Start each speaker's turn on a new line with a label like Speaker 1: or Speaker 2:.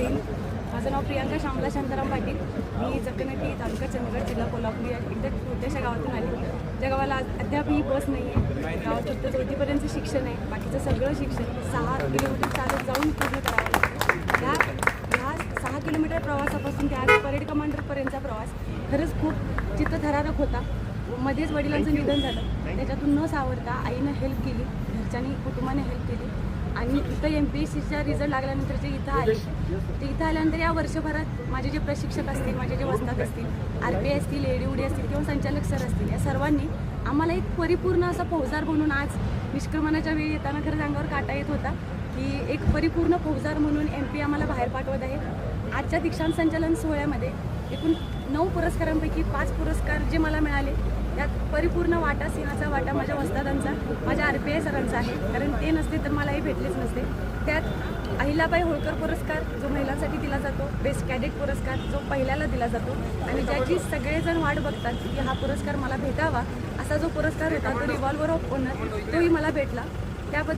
Speaker 1: हिंद माझं नाव प्रियांका श्यामला शांताराम पाटील. मी जकनटी तालुका चंदगड जिल्हा कोल्हापूर या एकदम छोट्याशा गावातून आली. त्या गावाला अद्याप ही बस नाही आहे. गावात फक्त चौथीपर्यंतचं शिक्षण आहे. बाकीचं सगळं शिक्षण सहा किलोमीटर चालत जाऊन पूर्ण करावं लागतं. ह्या ह्या सहा किलोमीटर प्रवासापासून ते आज परेड कमांडरपर्यंतचा प्रवास. खरंच खूप चित्तथरारक होता. मध्येच वडिलांचं निधन झालं. त्याच्यातून न सावरता आईनं हेल्प केली. घरच्यांनी कुटुंबाने हेल्प केली. आणि इथं एम पी एस सीचा रिझल्ट लागल्यानंतर जे इथं आले ते इथं आल्यानंतर या वर्षभरात माझे जे प्रशिक्षक असतील माझे जे वस्तात असतील आर पी आय असतील एडी उडी असतील किंवा संचालक सर असतील या सर्वांनी आम्हाला एक परिपूर्ण असा फौजदार म्हणून आज निष्क्रमणाच्या वेळी येताना खरंच अंगावर काटा येत होता की एक परिपूर्ण फौजदार म्हणून एम पी आम्हाला बाहेर पाठवत आहे आजच्या दीक्षांत संचालन सोहळ्यामध्ये एकूण नऊ पुरस्कारांपैकी पाच पुरस्कार जे मला मिळाले त्यात परिपूर्ण वाटा सिंहाचा वाटा माझ्या वस्तादांचा माझ्या आर पी आय सरांचा आहे. कारण ते नसते तर मलाही भेटलेच नसते. त्यात अहिलाबाई होळकर पुरस्कार जो महिलांसाठी दिला जातो बेस्ट कॅडेट पुरस्कार जो पहिल्याला दिला जातो. आणि ज्याची सगळेजण वाट बघतात की हा पुरस्कार मला भेटावा असा जो पुरस्कार होता तो रिव्हॉल्वर ऑफ ओनर तोही मला भेटला. त्याबद्दल